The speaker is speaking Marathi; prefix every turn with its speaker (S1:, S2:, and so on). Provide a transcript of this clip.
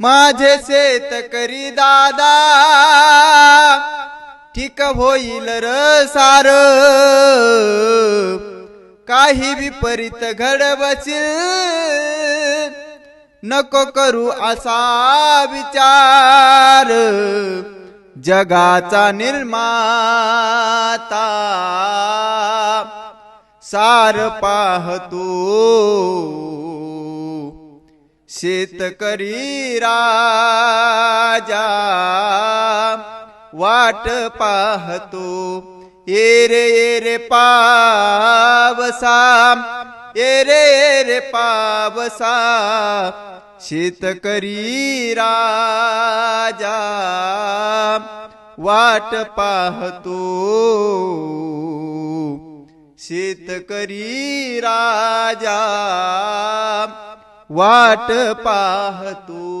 S1: माझे शेत करी दादा ठीक होईल र सार. काही विपरीत घडवशील नको करू असा विचार. जगाचा निर्माता सार पाहतो शेतकरी राजा वाट पाहतो. एरे एरे पावसा एरे एरे पावसा शेतकरी राजा वाट पाहतो. शेतकरी राजा वाट पाहतो।